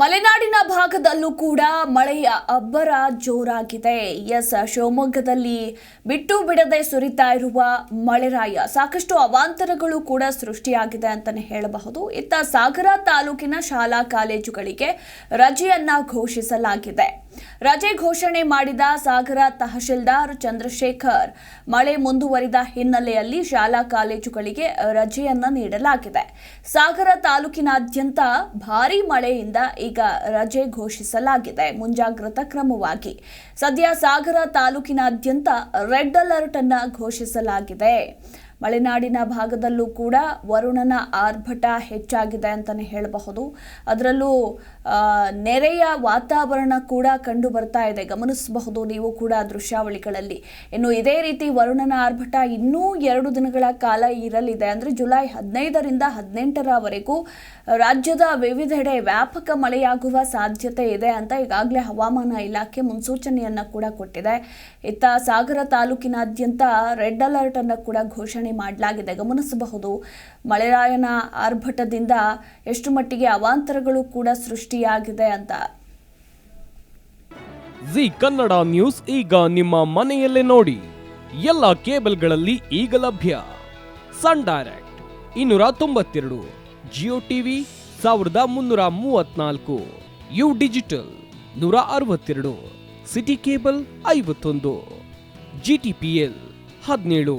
ಮಲೆನಾಡಿನ ಭಾಗದಲ್ಲೂ ಕೂಡ ಮಳೆಯ ಅಬ್ಬರ ಜೋರಾಗಿದೆ. ಎಸ್, ಶಿವಮೊಗ್ಗದಲ್ಲಿ ಬಿಟ್ಟು ಬಿಡದೆ ಸುರಿತಾ ಇರುವ ಮಳೆರಾಯ ಸಾಕಷ್ಟು ಅವಾಂತರಗಳು ಕೂಡ ಸೃಷ್ಟಿಯಾಗಿದೆ ಅಂತಾನೆ ಹೇಳಬಹುದು. ಇತ್ತ ಸಾಗರ ತಾಲೂಕಿನ ಶಾಲಾ ಕಾಲೇಜುಗಳಿಗೆ ರಜೆಯನ್ನ ಘೋಷಿಸಲಾಗಿದೆ. ರಜೆ ಘೋಷಣೆ ಮಾಡಿದ ಸಾಗರ ತಹಶೀಲ್ದಾರ್ ಚಂದ್ರಶೇಖರ್, ಮಳೆ ಮುಂದುವರಿದ ಹಿನ್ನೆಲೆಯಲ್ಲಿ ಶಾಲಾ ಕಾಲೇಜುಗಳಿಗೆ ರಜೆಯನ್ನ ನೀಡಲಾಗಿದೆ. ಸಾಗರ ತಾಲೂಕಿನಾದ್ಯಂತ ಭಾರೀ ಮಳೆಯಿಂದ ಈಗ ರಜೆ ಘೋಷಿಸಲಾಗಿದೆ. ಮುಂಜಾಗ್ರತಾ ಕ್ರಮವಾಗಿ. ಸದ್ಯ ಸಾಗರ ತಾಲೂಕಿನಾದ್ಯಂತ ರೆಡ್ ಅಲರ್ಟ್ ಅನ್ನ ಘೋಷಿಸಲಾಗಿದೆ. ಮಲೆನಾಡಿನ ಭಾಗದಲ್ಲೂ ಕೂಡ ವರುಣನ ಆರ್ಭಟ ಹೆಚ್ಚಾಗಿದೆ ಅಂತಲೇ ಹೇಳಬಹುದು. ಅದರಲ್ಲೂ ನೆರೆಯ ವಾತಾವರಣ ಕೂಡ ಕಂಡು ಬರ್ತಾ ಇದೆ. ಗಮನಿಸಬಹುದು ನೀವು ಕೂಡ ದೃಶ್ಯಾವಳಿಗಳಲ್ಲಿ. ಇನ್ನು ಇದೇ ರೀತಿ ವರುಣನ ಆರ್ಭಟ ಇನ್ನೂ ಎರಡು ದಿನಗಳ ಕಾಲ ಇರಲಿದೆ. ಅಂದರೆ ಜುಲೈ ಹದಿನೈದರಿಂದ ಹದಿನೆಂಟರವರೆಗೂ ರಾಜ್ಯದ ವಿವಿಧೆಡೆ ವ್ಯಾಪಕ ಮಳೆಯಾಗುವ ಸಾಧ್ಯತೆ ಇದೆ ಅಂತ ಈಗಾಗಲೇ ಹವಾಮಾನ ಇಲಾಖೆ ಮುನ್ಸೂಚನೆಯನ್ನು ಕೂಡ ಕೊಟ್ಟಿದೆ. ಇತ್ತ ಸಾಗರ ತಾಲೂಕಿನಾದ್ಯಂತ ರೆಡ್ ಅಲರ್ಟ್ ಅನ್ನು ಕೂಡ ಘೋಷಣೆ ಮಾಡಲಾಗಿದೆ. ಗಮನಿಸಬಹುದು ಮಳೆರಾಯನ ಆರ್ಭಟದಿಂದ ಎಷ್ಟು ಮಟ್ಟಿಗೆ ಅವಾಂತರಗಳು ಕೂಡ ಸೃಷ್ಟಿಯಾಗಿದೆ ಅಂತ. ಜಿ ಕನ್ನಡ ನ್ಯೂಸ್ ಈಗ ನಿಮ್ಮ ಮನೆಯಲ್ಲೇ ನೋಡಿ. ಎಲ್ಲ ಕೇಬಲ್ಗಳಲ್ಲಿ ಈಗ ಲಭ್ಯ. ಸನ್ ಡೈರೆಕ್ಟ್ ಇನ್ನೂರ ತೊಂಬತ್ತೆರಡು ಜಿಯೋ ಟಿವಿ ಸಾವಿರದ ಮುನ್ನೂರ ಮೂವತ್ನಾಲ್ಕು ಯು ಡಿಜಿಟಲ್ ನೂರ ಅರವತ್ತೆರಡು ಸಿಟಿ ಕೇಬಲ್ ಐವತ್ತೊಂದು ಜಿ ಟಿ ಪಿ ಎಲ್ ಹದಿನೇಳು.